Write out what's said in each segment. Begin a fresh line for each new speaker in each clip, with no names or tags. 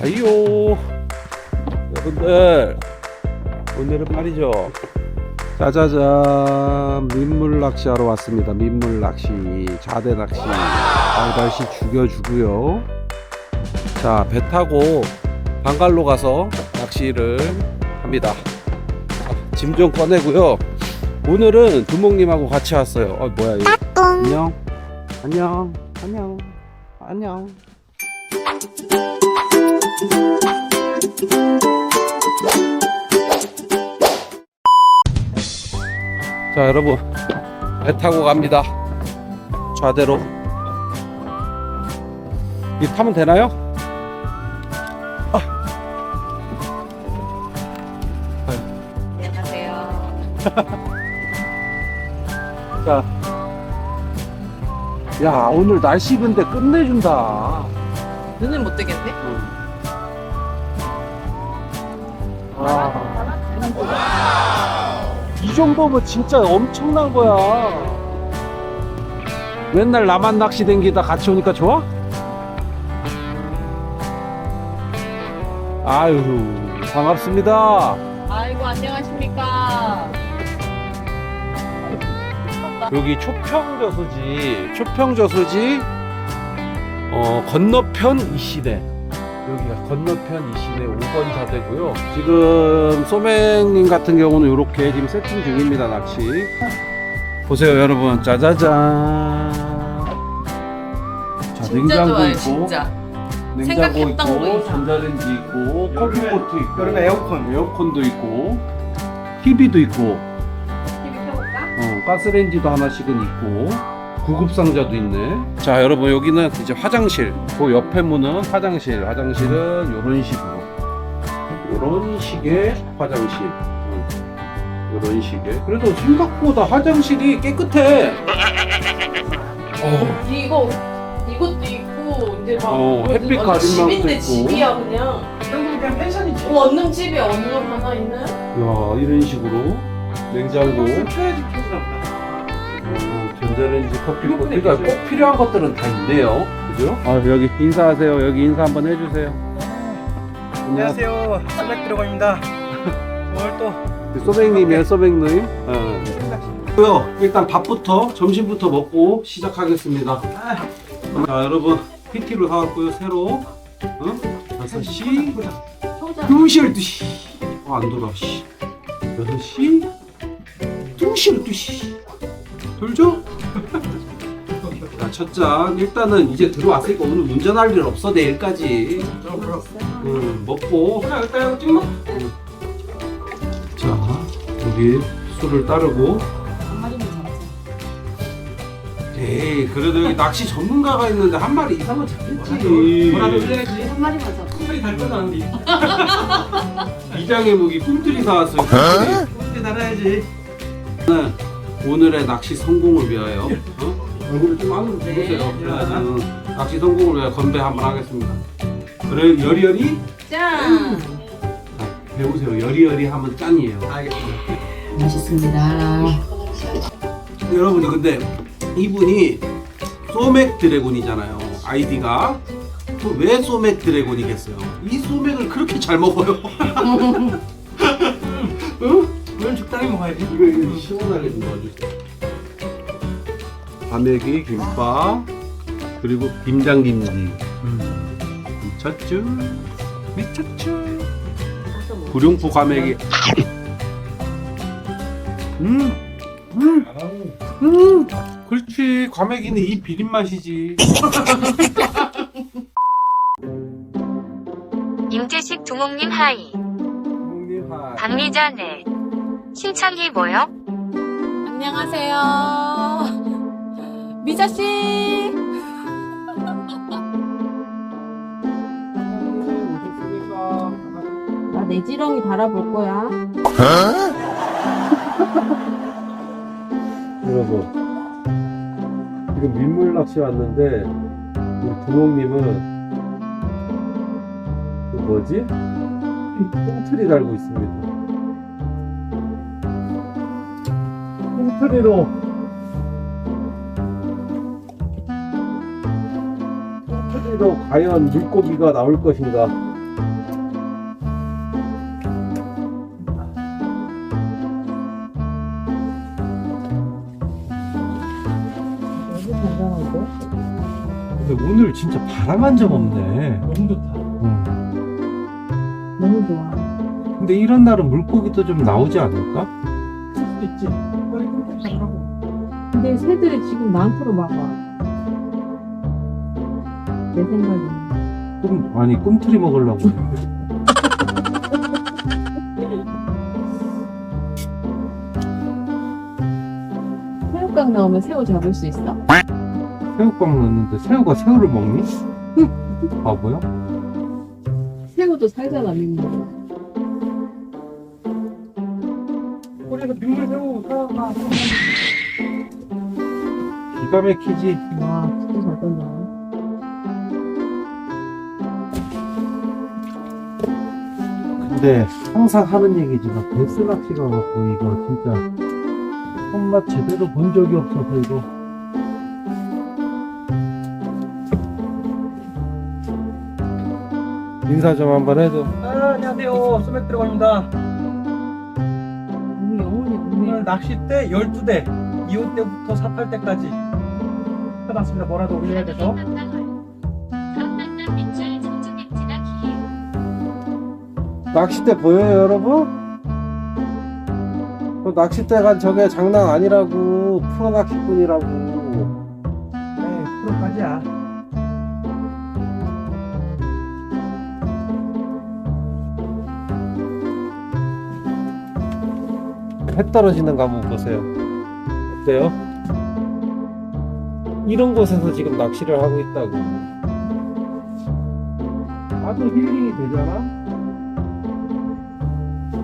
하이요 여러분들 오늘은 말이죠. 짜자잔 민물 낚시하러 왔습니다. 민물 낚시 자대 낚시. 아 날씨 죽여주고요. 자 배 타고 방갈로 가서 낚시를 합니다. 짐좀 꺼내고요. 오늘은 두목님하고 같이 왔어요. 어 뭐야 이거? 안녕. 안녕. 안녕. 안녕 자 여러분 배 타고 갑니다 좌대로 이 타면 되나요?
안녕하세요.
자. 야 오늘 날씨 근데 끝내준다
눈은 못 뜨겠네?
정도면 진짜 엄청난 거야. 맨날 나만 낚시 댕기다 같이 오니까 좋아? 아유, 반갑습니다.
아이고 안녕하십니까.
여기 초평저수지, 초평저수지, 어, 건너편 이 시대. 여기가 건너편 이시대 5번 자대고요. 지금 소맹님 같은 경우는 이렇게 지금 세팅 중입니다, 낚시. 보세요, 여러분. 짜자잔. 자,
진짜 좋아요
있고,
진짜.
냉장고
생각했던
있고. 전자레인지 있고, 커피포트 있고,
여름에 에어컨.
에어컨도 있고, TV도 있고,
TV 켜볼까?
어, 가스레인지도 하나씩은 있고 구급상자도 있네. 자 여러분 여기는 이제 화장실. 그 옆에 문은 화장실. 화장실은 이런 식으로. 이런 식의 화장실. 이런 식의. 그래도 생각보다 화장실이 깨끗해. 어,
이거 이것도 있고 이제 막
어, 햇빛
완전
가림막도
집인데
있고.
집이야 그냥.
그냥 펜션이지.
어, 원룸 집에 원룸 하나 있는.
야 이런 식으로. 냉장고.
켜야지 켜지나 보다.
어, 전자레인지 커피포트
이것뿐에
그러니까? 꼭 필요한 것들은 다 있네요 그죠? 아 여기 인사하세요 여기 인사 한번 해주세요
안녕하세요. 소맥 들어갑니다. 오늘 또
소백님이에요, 소백님. 어. 고요 일단 밥부터 점심부터 먹고 시작하겠습니다. 자, 여러분 PT로 사왔고요, 새로. 어? 5시,
소자.
2시, 12시. 어, 안 돌아, 씨. 6시, 2시, 12시. 돌죠? 자, 첫 잔. 일단은 이제 들어왔으니까 오늘 운전할 일 없어, 내일까지. 음, 먹고.
그냥 일단 찍먹.
자, 여기 술을 따르고.
한 마리만 잡자.
에이 그래도 여기 낚시 전문가가 있는데 한 마리 이상은 잡겠지
뭐라도 해야지.
한 마리만 잡자.
꿈틀이 달거나는데.
이장의 무기 꿈틀이 사왔어요
꿈틀이 달아야지.
저는 오늘의 낚시 성공을 위하여 어? 얼굴을 좀 안으로 주세요
네.
음, 낚시 성공을 위하여 건배 한번 하겠습니다 그래 여리여리
짠.
자, 배우세요 여리여리 하면 짠이에요
알겠습니다.
맛있습니다.
여러분이 근데 이분이 소맥 드래곤이잖아요 아이디가 또왜 소맥 드래곤이겠어요 이 소맥을 그렇게 잘 먹어요 응?
이건 적당히 먹어야지.
이거, 이거 시원하게 좀 넣어주세요. 과메기, 김밥, 그리고 김장김치. 미쳤죠? 미쳤죠? 구룡포 과메기. 음, 음, 음. 그렇지. 과메기는 이 비린 맛이지.
임재식 두목님 하이.
부모님 하이.
박리자 네. 신창기 뭐요?
안녕하세요. 미자 씨.
오셨습니까?
나내 지렁이 달아볼 거야.
여러분 지금 민물 낚시 왔는데 우리 부모님은 그 뭐지? 꽁트리 달고 있습니다 소리로. 소리로 과연 물고기가 나올 것인가? 근데 오늘 진짜 바람 한 점 없네.
너무 좋다.
응.
너무 좋아.
근데 이런 날은 물고기도 좀 나오지 않을까?
있지.
근데 새들이 지금 나한테로 막 와. 내 생각에는.
꿈, 아니 꿈틀이 먹으려고.
새우깡 나오면 새우 잡을 수 있어?
새우깡 넣는데 새우가 새우를 먹니? 바보야?
새우도 살잖아, 민물.
우리가 민물 새우 사와.
기가 막히지.
와, 진짜 잘 떤다.
근데 항상 하는 얘기지만 베스 낚시가 갖고 이거 진짜 손맛 제대로 본 적이 없어서 이거 인사 좀 한번 해줘
아, 안녕하세요. 소맥 들어갑니다.
우리 영혼이
오늘. 낚싯대 12대, 2호 때부터 4팔 때까지 해봤습니다. 뭐라도 올려야 돼서.
낚싯대 보여요 여러분? 그 낚싯대가 저게 장난 아니라고 프로 낚시꾼이라고
네, 프로까지야.
해 떨어지는 거 한번 보세요. 어때요? 이런 곳에서 지금 낚시를 하고 있다고. 아주 힐링이 되잖아?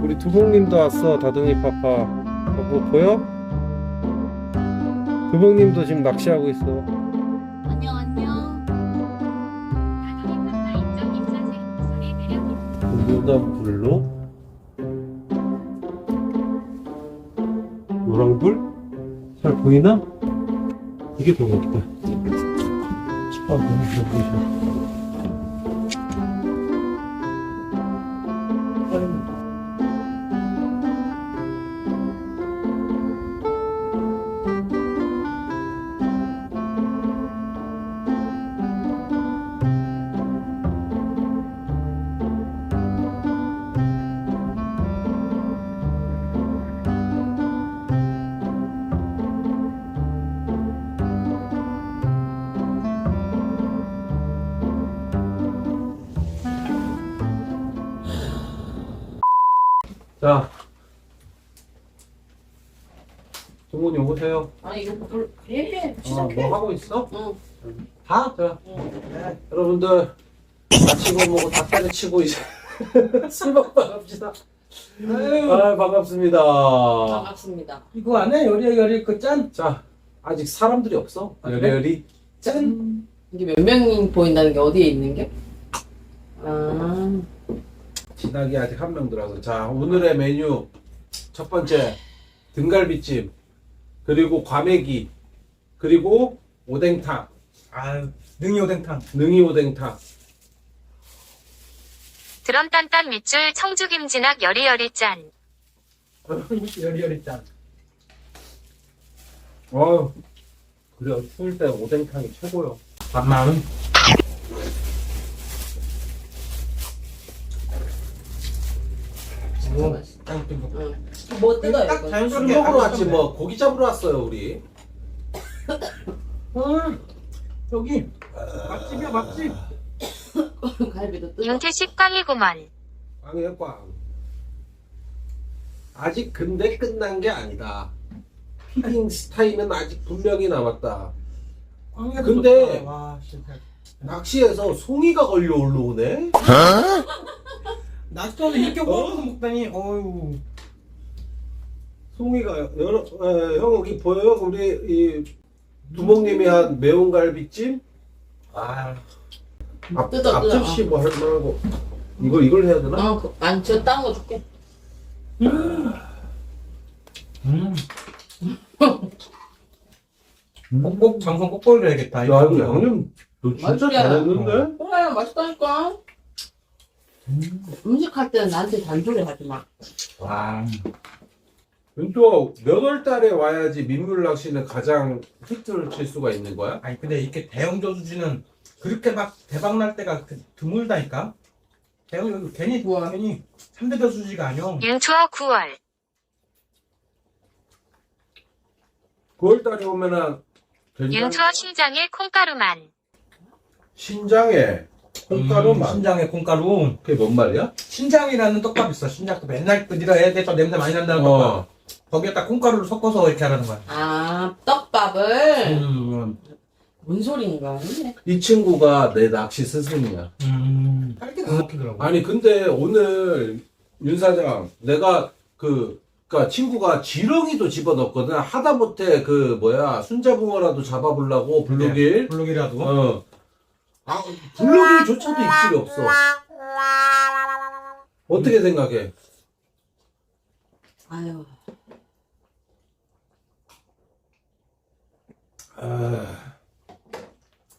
우리 두봉님도 왔어, 다둥이 파파. 뭐 보여? 두봉님도 지금 낚시하고 있어.
안녕, 안녕.
노란 불로 노랑불? 잘 보이나? 이게 더 높다. 아, 너무 보이셔. 뭐 하고 있어?
응.
다? 자, 네, 여러분들 다치고 뭐고 다 때려치고 이제 술 먹고 갑시다.
아유,
아 반갑습니다.
반갑습니다.
이거 안에 요리 요리 그 짠?
자, 아직 사람들이 없어.
아, 그래?
여리여리.
짠!
이게 몇 명이 보인다는 게 어디에 있는 게? 아,
진하게 아직 한 명 들어서. 자, 오늘의 메뉴 첫 번째 등갈비찜 그리고 과메기 그리고 오뎅탕
아유, 능이 오뎅탕.
능이 오뎅탕.
드럼 딴딴 밑줄 청주 김진학 여리여리 짠.
요리 짠.
어휴. 그래 추울 때 오뎅탕이 최고요.
밥만.
진짜 맛있어. 뭐 뜯어요,
딱
이거?
자연스럽게
술 먹으러 왔지. 뭐 고기 잡으러 왔어요 우리.
음, 여기 맛집이야 맛집.
갈비도 뜯어.
윤태식 꽝이구만.
꽝이야 꽝. 아직 근데 끝난 게 아니다. 피딩 스타일은 아직 분명히 남았다.
꽝이가
근데-.
와 진짜.
낚시에서 송이가 걸려 올라오네.
낚시터도 이렇게 구워서 먹다니. 어유.
송이가 여러 에, 형 여기 보여요? 우리 이 두목님이 한 매운 갈비찜.
아,
앞,
뜯어, 뜯어.
앞접시 뭐 할 만하고 이걸 이걸 해야 되나?
어, 그, 아니, 저 다른 거 줄게.
음. 꼭꼭 방송 꼭 보여줘야겠다.
야 이거 양념 너 진짜
맛있게.
잘했는데?
그래, 맛있다니까. 음식할 때는 나한테 잔소리 하지 마.
와.
또몇월 달에 와야지 민물 낚시는 가장 히트를 칠 수가 있는 거야?
아니 근데 이렇게 대형 저수지는 그렇게 막 대박 날 때가 그 드물다니까. 내가 여기 괜히
뭐야?
괜히 3대 저수지가 아니야.
윤투어 9월.
9월 달에 오면은
윤투어 신장에 콩가루만.
신장에
음, 신장에 콩가루.
그게 뭔 말이야?
신장이라는 떡밥 있어. 신장도 맨날 끓이라 해야 돼. 저 냄새 많이 난다는
어.
떡밥. 거기에다 콩가루를 섞어서 이렇게 하라는 거야.
아, 떡밥을?
음,
뭔 소린가?
이 친구가 내 낚시 스승이야.
음. 빨리 다 먹히더라고.
아니 근데 오늘 윤 사장 내가 그 그니까 친구가 지렁이도 집어넣거든 하다못해 그 뭐야 순자붕어라도 잡아보려고 블루길
블록이라도.
어. 아 블루길조차도 입질이 없어 어떻게 생각해?
아유.
아,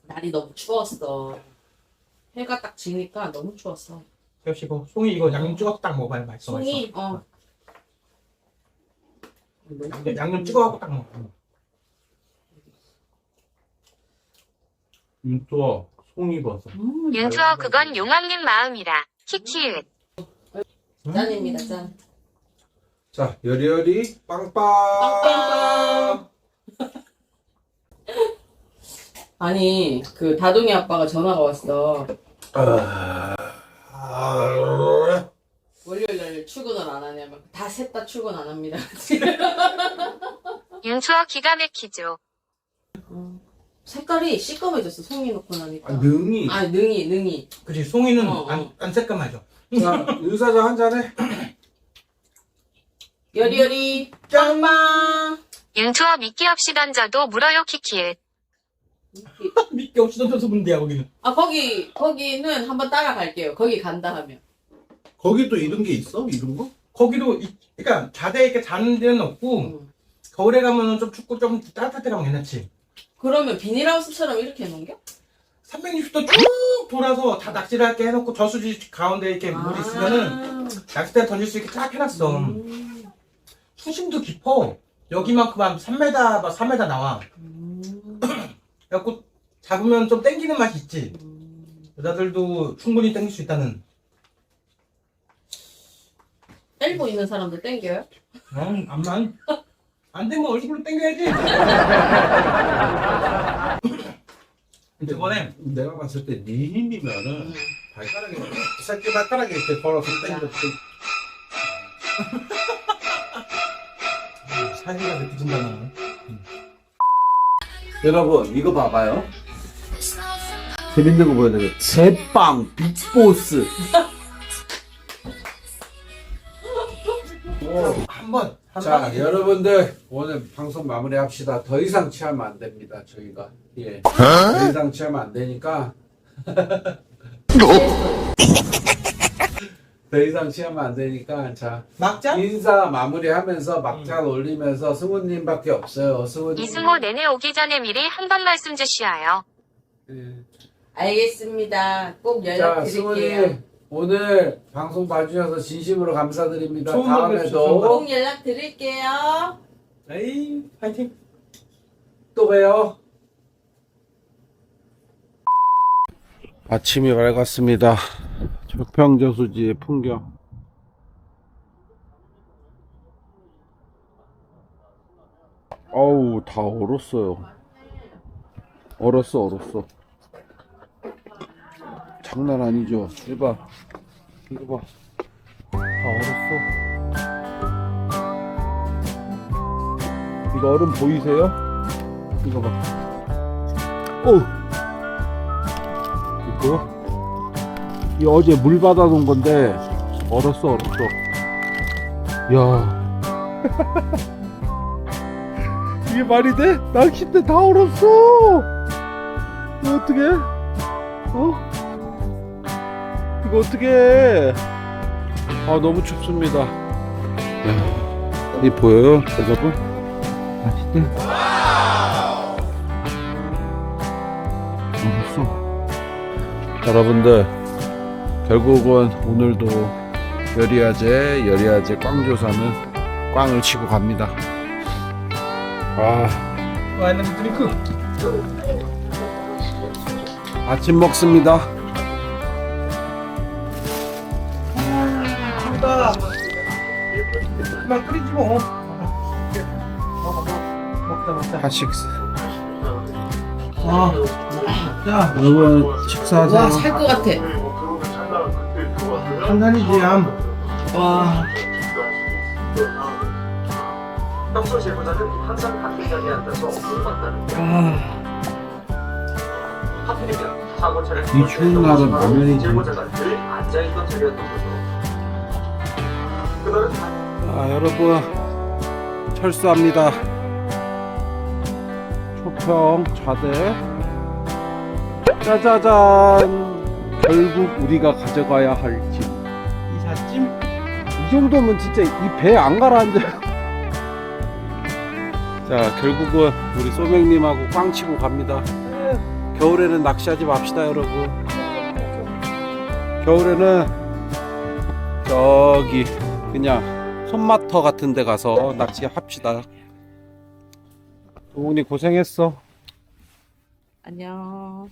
날이 너무 추웠어. 해가 딱 지니까 너무 추웠어.
역시 이거 송이 이거 양념 찍어서 딱 먹어봐요. 맛있어.
송이, 어.
맛있어. 양념- 양념 찍어갖고 딱 먹어.
윤토 송이 버섯
음,
윤투어 그건 용왕님 마음이라. 키키읒.
짠입니다, 짠.
자 여리여리 빵빵
빵빵빵. 아니, 그 다둥이 아빠가 전화가 왔어.
아, 아,
월요일 날 출근을 안 하냐면 다 셋 다 출근 안 합니다.
윤투어 기가 막히죠.
어. 색깔이 시꺼매졌어. 송이 넣고 나니까.
아, 능이
아니, 능이, 능이.
그치, 송이는
어, 어.
안, 안 새까마죠.
자 윤 사장 한 잔해
여리여리 짱빵.
윤투어 미끼 없이 던져도 물어요 키키읒.
믿기 없이 던져서 문제야, 거기는.
아 거기 거기는 한번 따라갈게요. 거기 간다 하면.
거기 또 이런 게 있어? 이런 거?
거기도, 이, 그니까, 자대 이렇게 자는 데는 없고,
음.
겨울에 가면은 좀 춥고 좀 따뜻할 때 가면 괜찮지.
그러면 비닐하우스처럼 이렇게 해놓은겨?
360도 쭉 돌아서 다 낚시를 할게 해놓고 저수지 가운데 이렇게 물이 있으면은 낚싯대 던질 수 있게 쫙 해놨어.
음.
수심도 깊어. 여기만큼 한 3m, 막 3m 나와.
음.
그래갖고 잡으면 좀 땡기는 맛이 있지.
음.
여자들도 충분히 땡길 수 있다는.
땡고 있는 사람들 땡겨요?
응, 안만. 안 되면 얼굴로 땡겨야지.
근데
이번에
내가 봤을 때 네 힘이면은
음.
발가락에 새끼 발가락에 이렇게 걸어서 땡겨
사이가 느껴진다, 너.
여러분 이거 봐봐요. 재밌는 거 보여드릴게요 제빵 빅보스.
한 번.
한자
방에
여러분들 오늘 방송 마무리합시다. 더 이상 취하면 안 됩니다 저희가. 예 더 이상 취하면 안 되니까 더 이상 취하면 안 되니까 자
막자?
인사 마무리하면서 막장 올리면서 승우님밖에 없어요 승우님
이승호 내내 오기 전에 미리 한 번 말씀 주시어요.
예.
알겠습니다. 꼭
자,
연락
승우님
드릴게요.
오늘 방송 봐주셔서 진심으로 감사드립니다.
좋은 좋은 말.
다음에도
꼭 연락 드릴게요.
에이, 파이팅.
또 봬요. 아침이 밝았습니다. 조평저수지의 풍경. 어우, 다 얼었어요. 얼었어, 얼었어. 장난 아니죠? 이봐. 이거 봐. 다 얼었어. 이거 얼음 보이세요? 이거 봐. 어우! 이거? 이 어제 물 받아 놓은 건데, 얼었어, 얼었어. 야 이게 말이 돼? 낚싯대 다 얼었어! 이거 어떡해? 어? 이거 어떡해? 아, 너무 춥습니다. 야, 이 보여요, 여러분? 낚싯대? 얼었어. 여러분들, 결국은 오늘도 여리아재, 여리아재 꽝조사는 꽝을 치고 갑니다. 아. 아침 먹습니다.
그만 끓이지 뭐. 먹자.
하식스.
아, 자,
여러분 식사하세요.
와, 살 것 같아.
한산이지, 암.
와.
평소 제보다는 항상 같은 자리에 앉아서 못 만나는 거.
아.
하필이면 사고 차량
이 추운 날은 라면이지.
제보자가 늘 앉아있던 자리였던 거죠. 그날은
자, 여러분 철수합니다. 초평 좌대. 짜자잔. 결국 우리가 가져가야 할 집. 이 정도면 진짜 이 배 안 가라앉아. 자, 결국은 우리 소맥님하고 꽝 치고 갑니다. 겨울에는 낚시하지 맙시다, 여러분. 겨울에는 저기 그냥 손마터 같은 데 가서 낚시합시다. 도목님 고생했어.
안녕.